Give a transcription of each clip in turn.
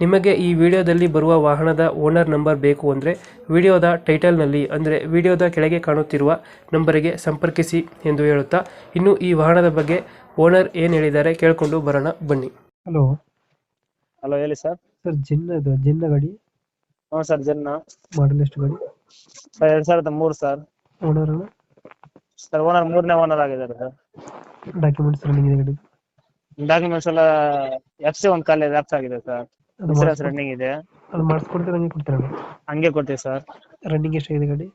ನಿಮಗೆ ಈ ವಿಡಿಯೋದಲ್ಲಿ ಬರುವ ವಾಹನದ ಓನರ್ ನಂಬರ್ ಬೇಕು ಅಂದರೆ ವಿಡಿಯೋದ ಟೈಟಲ್ನಲ್ಲಿ ಅಂದರೆ ವಿಡಿಯೋದ ಕೆಳಗೆ ಕಾಣುತ್ತಿರುವ ನಂಬರಿಗೆ ಸಂಪರ್ಕಿಸಿ ಎಂದು ಹೇಳುತ್ತಾ ಇನ್ನು ಈ ವಾಹನದ ಬಗ್ಗೆ ಓನರ್ ಏನು ಹೇಳಿದ್ದಾರೆ ಕೇಳಿಕೊಂಡು ಬರೋಣ ಬನ್ನಿ. ಹಲೋ. ಹಲೋ ಹೇಳಿ ಸರ್. ಸರ್ ಜಿನ್ನ ಇದು ಜಿನ್ನ ಗಾಡಿ? ಹ್ಞೂ ಸರ್ ಜನ್ನ. ಮಾಡಲ್ ಎಷ್ಟು ಗಾಡಿ? ಸರ್ ಎರಡು ಸಾವಿರದ ಮೂರು ಸರ್. ಓನರ್ ಸರ್ ಓನರ್ ಮೂರನೇ ಓನರ್ ಆಗಿದ್ದಾರೆ ಸರ್. ಡಾಕ್ಯುಮೆಂಟ್ಸ್ ರನ್ನಿಂಗ್ ಇದೆ ಗಾಡಿ ಡಾಕ್ಯುಮೆಂಟ್ಸ್ ಎಲ್ಲ ಎಫ್ ಸಿ ಒಂದು ಕಾಲೇಜ್ ಆಪ್ಸ್ ಆಗಿದೆ ಸರ್. ಇನ್ಸೂರೆನ್ಸ್ ರನ್ನಿಂಗ್ ಇದೆ. ಅದು ಮಾಡಿಸ್ಕೊಡ್ತೀರ ಹಂಗೆ ಕೊಡ್ತೀರ ಹಂಗೆ ಕೊಡ್ತೀವಿ ಸರ್. ರನ್ನಿಂಗ್ ಎಷ್ಟಾಗಿದೆ ಗಾಡಿ?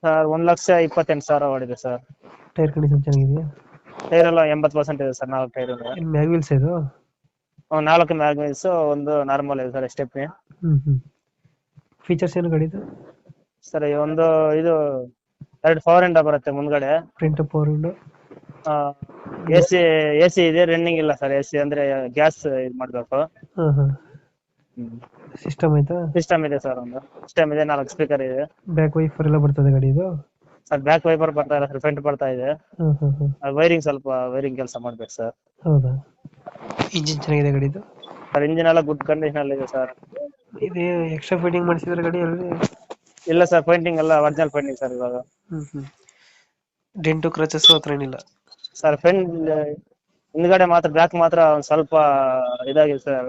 ಸರ್ ಒಂದ್ ಲಕ್ಷ ಇಪ್ಪತ್ತೆಂಟು ಸಾವಿರ ಓಡಿದೆ ಸರ್. ಟೈರ್ ಕಂಡೀಷನ್ ಚೆನ್ನಾಗಿದೆಯಾ? ಟೈರ್ ಎಲ್ಲ ಎಂಬತ್ತು ಪರ್ಸೆಂಟ್ ಇದೆ ಸರ್ ನಾಲ್ಕು ಟೈರ್ ಏನು ಮ್ಯಾಗ್ ವೀಲ್ಸ್ ಇದು? ನಾಲ್ಕು ಮ್ಯಾಗ್ವಿಲ್ಸ್ ಒಂದು ನಾರ್ಮಲ್ ಇದೆ ಸರ್ ಸ್ಟೆಪ್ನಿ ಹ್ಞೂ ಹ್ಞೂ ಫೀಚರ್ಸ್ ಏನು ಗಾಡಿದು ಸರ್ ಒಂದು ಇದು ಎರಡು ಫೋರ್ ಇಂಡ ಬರುತ್ತೆ ಮುಂದ್ಗಡೆ. Print four window A AC A C ಇದೆ ರನ್ನಿಂಗ್ ಇಲ್ಲ ಸರ್ ಎಸಿ ಸಿ ಅಂದ್ರೆ ಗ್ಯಾಸ್ ಇದು ಮಾಡ್ಬೇಕು. ಹಾಂ ಹಾಂ. ಸಿಸ್ಟಮ್ ಆಯ್ತಾ ಸಿಸ್ಟಮ್ ಇದೆ ಸರ್ ಒಂದು. ಸಿಸ್ಟಮ್ ಇದೆ ನಾಲ್ಕು ಸ್ಪೀಕರ್ ಇದೆ. ಬ್ಯಾಕ್ ವೈಫರ್ ಎಲ್ಲ ಬರ್ತದೆ ಗಾಡಿ ಇದು? ಸರ್ ಬ್ಯಾಕ್ ವೈಪರ್ ಬರ್ತಾ ಇಲ್ಲ ಸರ್ ಫ್ರಂಟ್ ಬರ್ತಾ ಇದೆ. ಹಾಂ ಹಾಂ ಹಾಂ. ವೈರಿಂಗ್ ಸ್ವಲ್ಪ ವೈರಿಂಗ್ ಕೆಲಸ ಮಾಡ್ಬೇಕು ಸರ್ ಹೌದಾ? ಇಂಜಿನ್ ಚೆನ್ನಾಗಿದೆ ಗಾಡಿದು ಸರ್ ಇಂಜಿನ್ ಎಲ್ಲ ಗುಡ್ ಕಂಡೀಷನ್ ಅಲ್ಲಿ ಇದೆ ಸರ್ ಇದು ಎಕ್ಸ್ಟ್ರಾ ಫಿಟ್ಟಿಂಗ್ ಮಾಡಿಸಿದ್ರೆ ಗಾಡಿ ಅಲ್ಲಿ? ಇಲ್ಲ ಸರ್ ಪೇಂಟಿಂಗ್ ಎಲ್ಲ ಒರಿಜಿನಲ್ ಪೇಂಟಿಂಗ್ ಸರ್ ಇವಾಗ. ಹ್ಞೂ ಹ್ಞೂ ಡೆಂಟು ಕ್ರಚಸ್ ಹತ್ರ ಏನಿಲ್ಲ? ಸರ್ ಫ್ರೆಂಡ್ ಹಿಂದ್ಗಡೆ ಮಾತ್ರ ಬ್ಯಾಕ್ ಮಾತ್ರ ಒಂದ್ ಸ್ವಲ್ಪ ಇದಾಗಿದೆ ಸರ್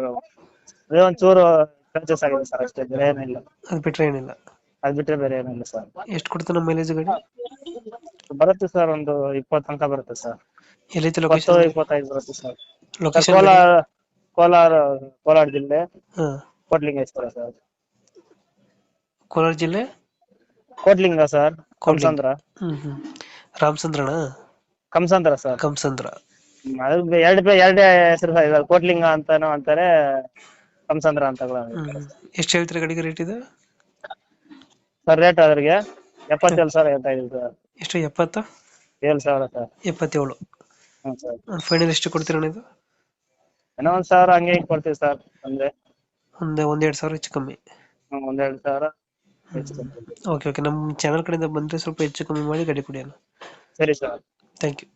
ಅದೇ ಒಂಚೂರು ಚೂರು ಕ್ರಚಸ್ ಆಗಿದೆ ಸರ್ ಅಷ್ಟೇ ಬೇರೆ ಏನಿಲ್ಲ ಅದ್ ಬಿಟ್ರೆ ಏನಿಲ್ಲ. ಅದ್ ಬಿಟ್ರೆ ಬೇರೆ ಏನಿಲ್ಲ ಸರ್ ಎಷ್ಟು ನಮ್ಮ ಮೈಲೇಜ್ ಗಾಡಿ? ಬರುತ್ತೆ ಸರ್ ಒಂದು ಇಪ್ಪತ್ ತನಕ ಬರುತ್ತೆ ಸರ್ ಎಲ್ಲೈತೆ ಇಪ್ಪತ್ತು ಲೊಕೇಶನ್ ಇಪ್ಪತ್ತೈದು ಬರುತ್ತೆ ಸರ್ ಲೊಕೇಶನ್ ಕೋಲಾರ ಕೋಲಾರ ಕೋಲಾರ ಜಿಲ್ಲೆ. ಹಾಂ. ಕೋಟ್ಲಿಂಗೇಶ್ವರ ಸರ್ ಕೋಲಾರ ಜಿಲ್ಲೆ? ಕೋಟ್ಲಿಂಗ ಸರ್ ಕೋಲ್ಸಂದ್ರ ಹ್ಮ್ ಹ್ಮ್. ರಾಮಚಂದ್ರಣ ಕಂಸಂದ್ರ ಸರ್. ಕಂಸಂದ್ರ ಎರಡು ಅದು ಎರಡು ಹೆಸರು ಸರ್ ಕೋಟ್ಲಿಂಗ ಅಂತಾನು ಅಂತಾರೆ ಕಂಸಂದ್ರ ಅಂತ ಎಷ್ಟು ಹೇಳ್ತೀರಾ ಗಾಡಿಗೆ ರೇಟ್ ಇದು? ಸರ್ ರೇಟ್ ಅದ್ರಿಗೆ ಎಪ್ಪತ್ತೇಳು ಸಾವಿರ ಹೇಳ್ತಾ ಇದೀವಿ ಸರ್. ಎಷ್ಟು ಎಪ್ಪತ್ತು? ಏಳು ಸಾವಿರ ಸರ್. ಎಪ್ಪತ್ತೇಳು. ಹ್ಞೂ ಸರ್. ಫೈನಲ್ ಎಷ್ಟು ಕೊಡ್ತೀರ ಇದು? ಏನೋ ಒಂದ್ ಸಾವಿರ ಹಂಗೆ ಹಿಂಗೆ ಕೊಡ್ತೀವಿ ಸರ್ ಅಂದ್ರೆ. ಒಂದು ಒಂದೆರಡು ಸಾವಿರ ಹೆಚ್ಚು ಕಮ್ಮಿ. ಹ್ಞೂ ಒಂದೆರಡು ಸಾವಿರ ಹೆಚ್ಚು. Okay okay. ನಮ್ಮ ಚಾನಲ್ ಕಡೆಯಿಂದ ಬಂದರೆ ಸ್ವಲ್ಪ ಹೆಚ್ಚು ಕಮ್ಮಿ ಮಾಡಿ ಗಡಿ ಕೊಡಿ ಅಣ್ಣ ಸರಿ ಸರ್. Thank you.